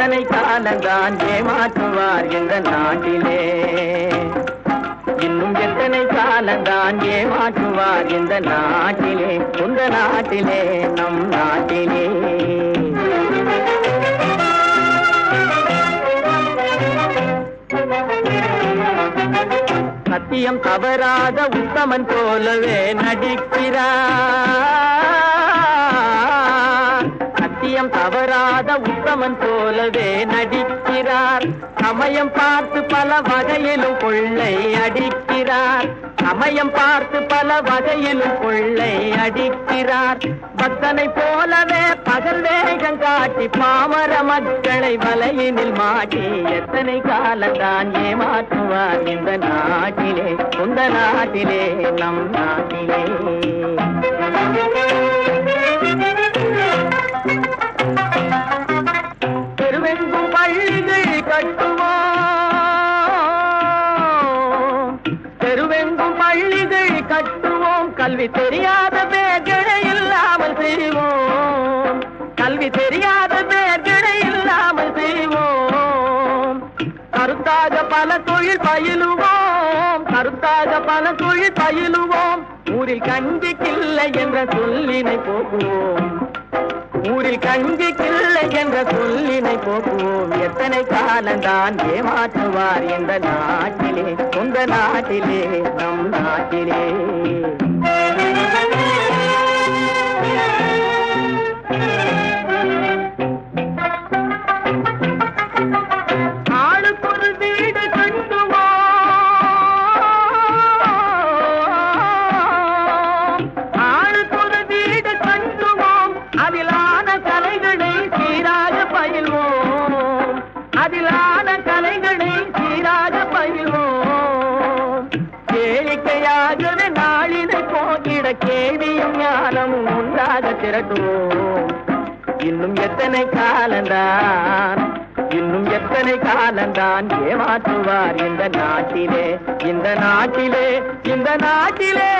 எத்தனை காலந்தான் ஏமாற்றுவார் இந்த நாட்டிலே. இன்னும் எத்தனை காலந்தான் ஏமாற்றுவார் இந்த நாட்டிலே உந்த நாட்டிலே நம் நாட்டிலே. சத்தியம் தவறாத உத்தமன் போலவே நடிக்கிறார். சமயம் தவறாத உத்தமன் போலவே நடிக்கிறார். சமயம் பார்த்து பல வகையிலும் கொள்ளை அடிக்கிறார். சமயம் பார்த்து பல வகையிலும் கொள்ளை அடிக்கிறார். பக்தனை போலவே பகல் வேகம் காட்டி பாமர மக்களை வலையினில் மாட்டி எத்தனை காலத்தான் ஏமாற்றுவார் இந்த நாட்டிலே உந்த நாட்டிலே நம் நாட்டிலே. கற்றுவோம் கல்வி தெரியாத பேர்களை இல்லாமல் செய்வோம். கல்வி தெரியாத பேர்களை இல்லாமல் செய்வோம். கருத்தாக பல தொழில் பயிலுவோம். கருத்தாக பல தொழில் பயிலுவோம். ஊரில் கஞ்சிக்கில்லை என்ற சொல்லினை போகுவோம் ஊரில் கஞ்சி கிள்ளை என்ற சொல்லினை போக்குவோம். எத்தனை காலந்தான் ஏமாற்றுவார் இந்த நாட்டிலே? உந்த நாட்டிலே நம் நாட்டிலே. அதிலான கலைகளை சீராக பயில்வோம். கேளிக்கையாகவே நாளினை போகிட கேள்வியும் ஞானமும் உண்டாக திரட்டுவோம். இன்னும் எத்தனை காலந்தான் இன்னும் எத்தனை காலந்தான் ஏமாற்றுவார் இந்த நாட்டிலே இந்த நாட்டிலே இந்த நாட்டிலே.